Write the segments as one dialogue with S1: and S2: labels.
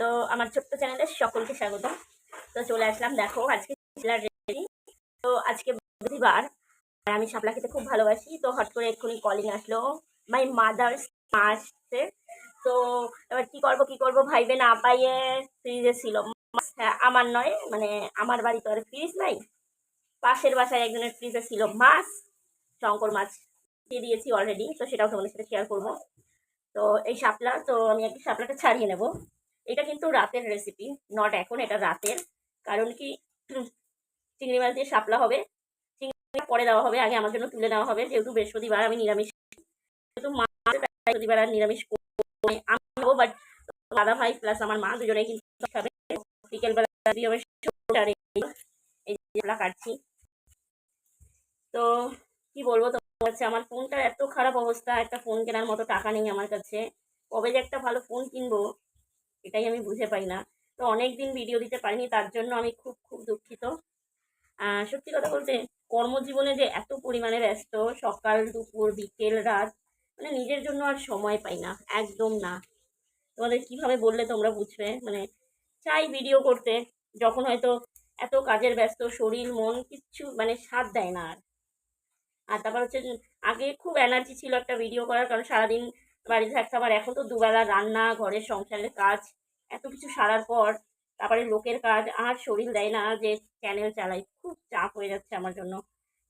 S1: তো আমার ছোট্ট চ্যানেলে সকলকে স্বাগত তো চলে আসলাম, দেখো আজকে রেডি তো আজকে বুধবার, আর আমি শাপলা খেতে খুব ভালোবাসি। তো হট করে এক্ষুনি কলিং আসলো মাই মাদার্স আসছে তো এবার কি করব কি করব ভাইবে না পাইয়ে ফ্রিজে ছিল। হ্যাঁ আমার নয় মানে আমার বাড়ি তো আর ফ্রিজ নাই। পাশের বাসায় একজনের ফ্রিজে ছিল মাছ শঙ্কর মাছ দিয়ে দিয়েছি অলরেডি তো সেটাও তোমাদের সাথে শেয়ার করব। তো এই শাপলা, তো আমি একটু শাপলাটা ছাড়িয়ে নেব। এটা কিন্তু রাতের রেসিপি নট এখন, এটা রাতের। কারণ কি, চিংড়ি মাছ দিয়ে শাপলা হবে, চিংড়ি পরে দেওয়া হবে, আগে আমার জন্য তুলে নেওয়া হবে। যেহেতু বৃহস্পতিবার, আমি নিরামিষ। যেহেতু মা আর নিরামিষ আমি বাট দাদা ভাই প্লাস আমার মা দুজনে কিন্তু খাবে। বিকেলবেলা কাটছি। তো কি বলব তো হচ্ছে আমার ফোনটার এত খারাপ অবস্থা, একটা ফোন কেনার মতো টাকা নেই আমার কাছে। কবে যে একটা ভালো ফোন কিনবো। এটাই আমি বুঝে পাই না। তো অনেক দিন ভিডিও দিতে পারিনি, তার জন্য আমি খুব খুব দুঃখিত। সত্যি কথা বলতে কর্মজীবনে যে এত পরিমাণে ব্যস্ত, সকাল, দুপুর, বিকেল, রাত মানে নিজের জন্য আর সময় পাই না, একদম না। তোমাদের কীভাবে বললে তোমরা বুঝবে? মানে চাই ভিডিও করতে, যখন হয়তো এত কাজের ব্যস্ত, শরীর, মন কিচ্ছু মানে সাথ দেয় না আর। আর তারপর হচ্ছে আগে খুব এনার্জি ছিল একটা ভিডিও করার, কারণ সারাদিন বাড়িতে থাকতে আর এখন তো দুবেলা রান্না, ঘরের সংসারের কাজ, এত কিছু সারার পর তারপরে লোকের কাজ, আর শরীর দেয় না যে চ্যানেল চালাই। খুব চাপ হয়ে যাচ্ছে আমার জন্য।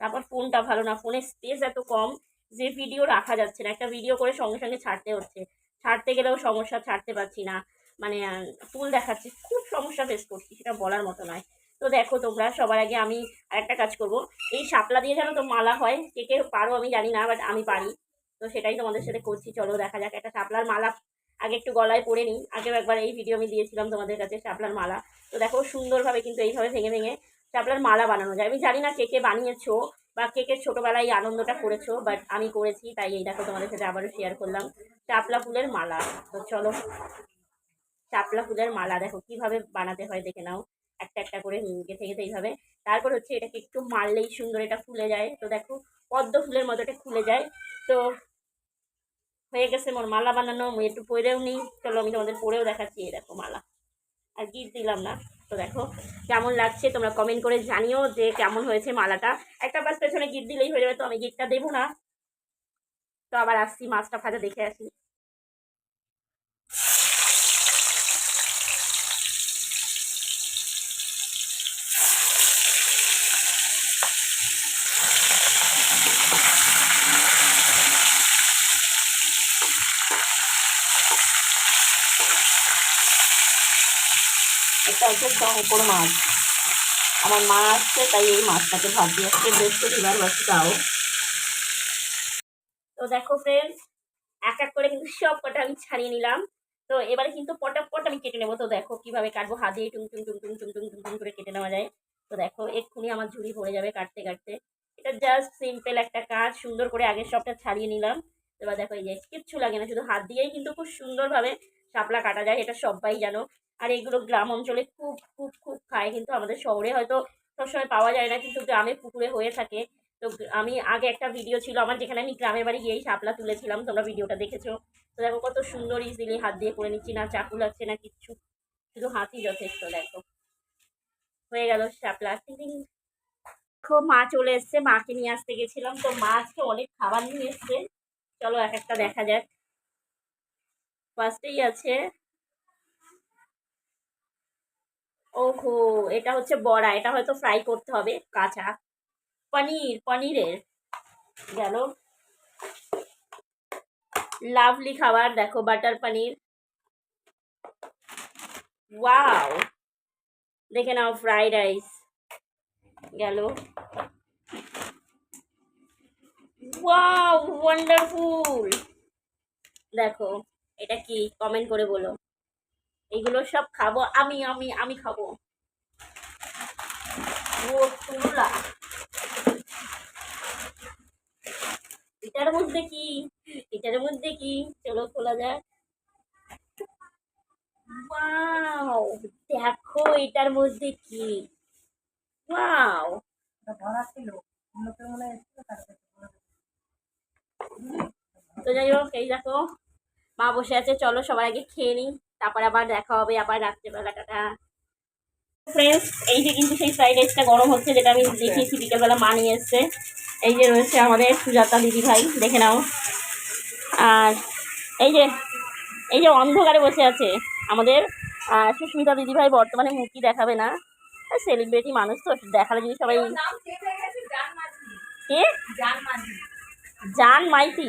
S1: তারপর ফোনটা ভালো না ফোনের স্পেস এত কম যে ভিডিও রাখা যাচ্ছে না। একটা ভিডিও করে সঙ্গে সঙ্গে ছাড়তে হচ্ছে। ছাড়তে গেলেও সমস্যা ছাড়তে পারছি না। মানে ফুল দেখাচ্ছি। খুব সমস্যা ফেস করছি, সেটা বলার মতো নয়। তো দেখো তোমরা, সবার আগে আমি আরেকটা কাজ করব। এই শাপলা দিয়ে জানো তো মালা হয়? কে কে পারো আমি জানি না বাট আমি পারি। তো সেটাই তোমাদের সাথে করছি। চলো দেখা যাক, একটা শাপলার মালা আগে একটু গলায় পরে নিই। আগেও একবার এই ভিডিও আমি দিয়েছিলাম তোমাদের কাছে, শাপলার মালা। তো দেখো সুন্দরভাবে কিন্তু এইভাবে ভেঙে ভেঙে শাপলার মালা বানানো যায়। আমি জানি না কে কে বানিয়েছো বা কে কে ছোটোবেলায় আনন্দটা করেছ বাট আমি করেছি, তাই এই দেখো তোমাদের সাথে আবারও শেয়ার করলাম। শাপলা ফুলের মালা। তো চলো, শাপলা ফুলের মালা দেখো কীভাবে বানাতে হয়, দেখে নাও। একটা একটা করে গেঁথে গেঁথে এইভাবে। তারপর হচ্ছে এটাকে একটু মারলেই সুন্দর এটা ফুলে যায়। তো দেখো পদ্ম ফুলের মতো এটা খুলে যায়। তো হয়ে গেছে মোর মালা বানানো আমি একটু পরেও নিই। চলো আমি তোমাদের পরেও দেখাচ্ছি, এই দেখো মালা। আর গিফট দিলাম না, তো দেখো কেমন লাগছে তোমরা কমেন্ট করে জানিও যে কেমন হয়েছে মালাটা। একটা বাস পেছনে গিফট দিলেই হয়ে যাবে, তো আমি গিফটটা দেবো না। তো আবার আসছি, মাছটা ভাজা দেখে আসি। হচ্ছে শঙ্কর মাছ। আমার মা আসছে, তাই এই মাছটাকে ভাবছি আজকে বৃহস্পতিবার বাসি তাও তো দেখো ফ্রেন্ডস এক এক করে কিন্তু সব কটা আমি ছাড়িয়ে নিলাম। তো এবারে কিন্তু পটাপট আমি কেটে নেব। তো দেখো কীভাবে কাটবো। হাত দিয়ে টুং টুং টুং টুং টুং টুং টুং টুং করে কেটে নেওয়া যায়। তো দেখো এক্ষুনি আমার ঝুড়ি ভরে যাবে কাটতে কাটতে। এটা জাস্ট সিম্পল একটা কাজ, সুন্দর করে আগের সবটা ছাড়িয়ে নিলাম। এবার দেখো এই যে কিচ্ছু লাগে না। শুধু হাত দিয়েই কিন্তু খুব সুন্দরভাবে শাপলা কাটা যায়, এটা সবাই জানো। আর এগুলো গ্রাম অঞ্চলে খুব খুব খুব খায়। কিন্তু আমাদের শহরে হয়তো সবসময় পাওয়া যায় না, কিন্তু গ্রামে পুকুরে হয়ে থাকে। তো আমি আগে একটা ভিডিও ছিল আমার, যেখানে আমি গ্রামের বাড়ি গিয়েই শাপলা তুলেছিলাম। তোমরা ভিডিওটা দেখেছ। তো দেখো কত সুন্দর ইজিলি হাত দিয়ে করে নিচ্ছি। না চাকু লাগছে, না কিচ্ছু। শুধু হাতই যথেষ্ট, দেখো। হয়ে গেল শাপলা। দেখো মা চলে এসছে। মাকে নিয়ে আসতে গেছিলাম। তো মা আজকে অনেক খাবার নিয়ে এসছে। চলো এক একটা দেখা যাক। ফার্স্টেই আছে ওহো, এটা হচ্ছে বড়া, এটা হয়তো ফ্রাই করতে হবে। কাঁচা। পনির, পনিরের। গেল। লাভলি খাবার, দেখো, বাটার পনির। ওয়াও! দেখে নাও ফ্রাইড রাইস গেল। ওয়াও ওয়ান্ডারফুল দেখো, এটা কি? কমেন্ট করে বলো। এগুলো সব খাব, আমি আমি আমি খাব। এটার মধ্যে কি? এটার মধ্যে কি? চলো খোলা যাক। দেখো এটার মধ্যে কি। তো যাই হোক, এই দেখো, মা বসে আছে, চলো সবার আগে খেয়ে নিই। তারপরে আবার দেখা হবে আবার রাত্রেবেলা টাটা ফ্রেন্ডস এই যে কিন্তু সেই ফ্রাইড রাইসটা গরম হচ্ছে যেটা আমি দেখিয়েছি বিকেলবেলা মা নিয়ে এসছে। এই যে রয়েছে আমাদের সুজাতা দিদি ভাই দেখে নাও। আর এই যে এই যে অন্ধকারে বসে আছে আমাদের সুস্মিতা দিদি ভাই বর্তমানে মুখই দেখাবে না। সেলিব্রিটি মানুষ তো দেখালে যদি সবাই কে?
S2: জান
S1: মাইতি?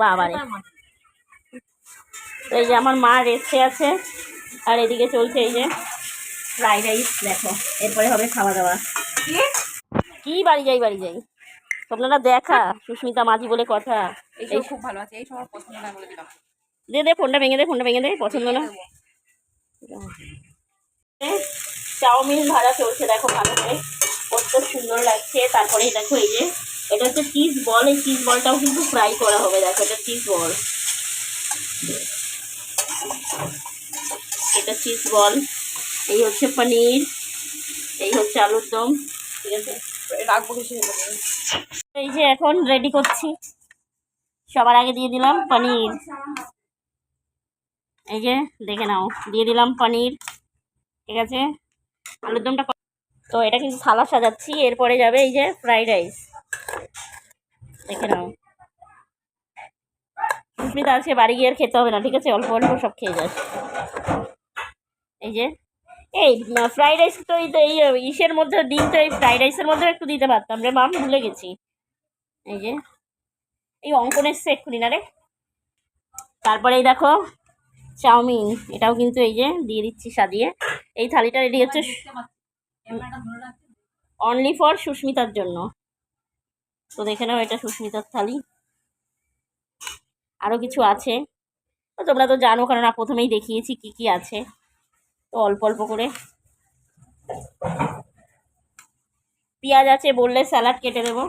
S1: বাবারে। তো এই যে আমার মা রেস্টে আছে আর এদিকে চলছে এই যে ফ্রাইড রাইস দেখো এরপরে হবে খাওয়া দাওয়া।
S2: কি?
S1: বাড়ি যাই বাড়ি যাই? স্বপ্নটা দেখা সুস্মিতা মাঝি বলে কথা।
S2: এই খুব ভালো আছে এই সব আমার পছন্দ না বলে দিলাম।
S1: দে দে ফোনটা ভেঙে দে ফোনটা ভেঙে দে পছন্দ না। চাউমিন ভাজা চলছে দেখো ভালো করে। কত সুন্দর লাগছে তারপরে দেখো এই যে এটা হচ্ছে চিজ বল এই চিজ বলটাও কিন্তু ফ্রাই করা হবে দেখো এটা চিজ বল এটা চিজ বল এই হচ্ছে পনির, এই হচ্ছে আলুর দম, ঠিক আছে? এই যে এখন রেডি করছি। সবার আগে দিয়ে দিলাম পনির। এই যে, দেখে নাও, দিয়ে দিলাম পনির, ঠিক আছে? আলুর দমটা তো এটা কিন্তু থালা সাজাচ্ছি, এরপরে যাবে এই যে ফ্রাইড রাইস দেখে নাও। সুস্মিতা আজকে বাড়ি গিয়ে আর খেতে হবে না ঠিক আছে? অল্প অল্প সব খেয়ে যাস। এই যে এই ফ্রাইড রাইস তো এই তো এই ইসের মধ্যে ডিম তো এই ফ্রাইড রাইসের মধ্যে একটু দিতে পারতাম রে মাম ভুলে গেছি। এই যে এই অঙ্কন এসছে এক্ষুনি না রে? তারপরে এই দেখো চাউমিন এটাও কিন্তু এই যে দিয়ে দিচ্ছি সাজিয়ে। এই থালিটা রেডি হচ্ছে অনলি ফর সুস্মিতার জন্য। তো দেখে নাও এটা সুস্মিতার থালি। আরও কিছু আছে। তোমরা তো জানো কারণ প্রথমেই দেখিয়েছি কি কি আছে। তো অল্প অল্প করে। পেঁয়াজ আছে বললে স্যালাড কেটে দেবো।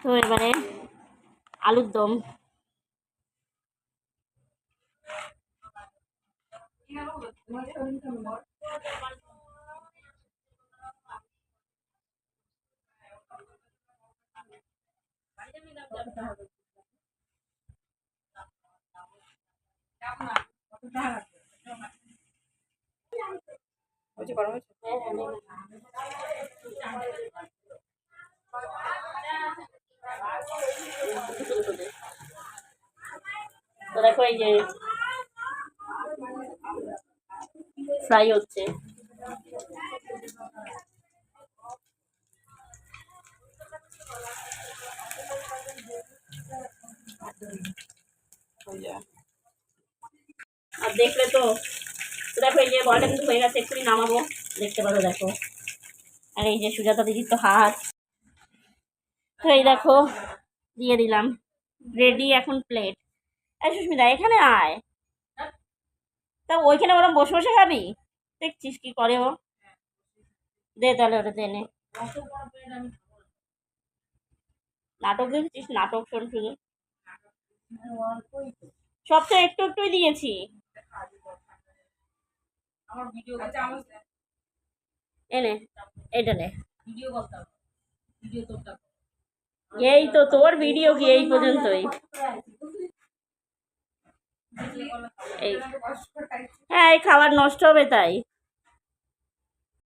S1: তো এবারে আলুর দম।
S2: হচ্ছে গরম হচ্ছে
S1: তো দেখো এই যে। ফ্রাই হচ্ছে আর দেখলে তো দেখো এই যে বলটা কিন্তু হয়ে গেছে, এক্ষুনি নামাবো। দেখতে পারো দেখো। আর এই যে সুজাতা দিদির তো হাত। তো এই দেখো, দিয়ে দিলাম। রেডি এখন প্লেট এই সুস্মিতা, এখানে আয়। তা ওইখানে ওরম বসে বসে খাবি? দেখছিস কি করে ও। দে তাহলে ওটা দেনে নাটক দেখছিস? নাটক শুধু। সব তো একটু একটুই দিয়েছি।
S2: আমার ভিডিও আচ্ছা আমার
S1: এনে এটা নে।
S2: ভিডিও করতে ভিডিও তোরটা
S1: এই তো তোর ভিডিও কি এই পর্যন্তই? এই। হ্যাঁ এই খাবার নষ্ট হবে তাই।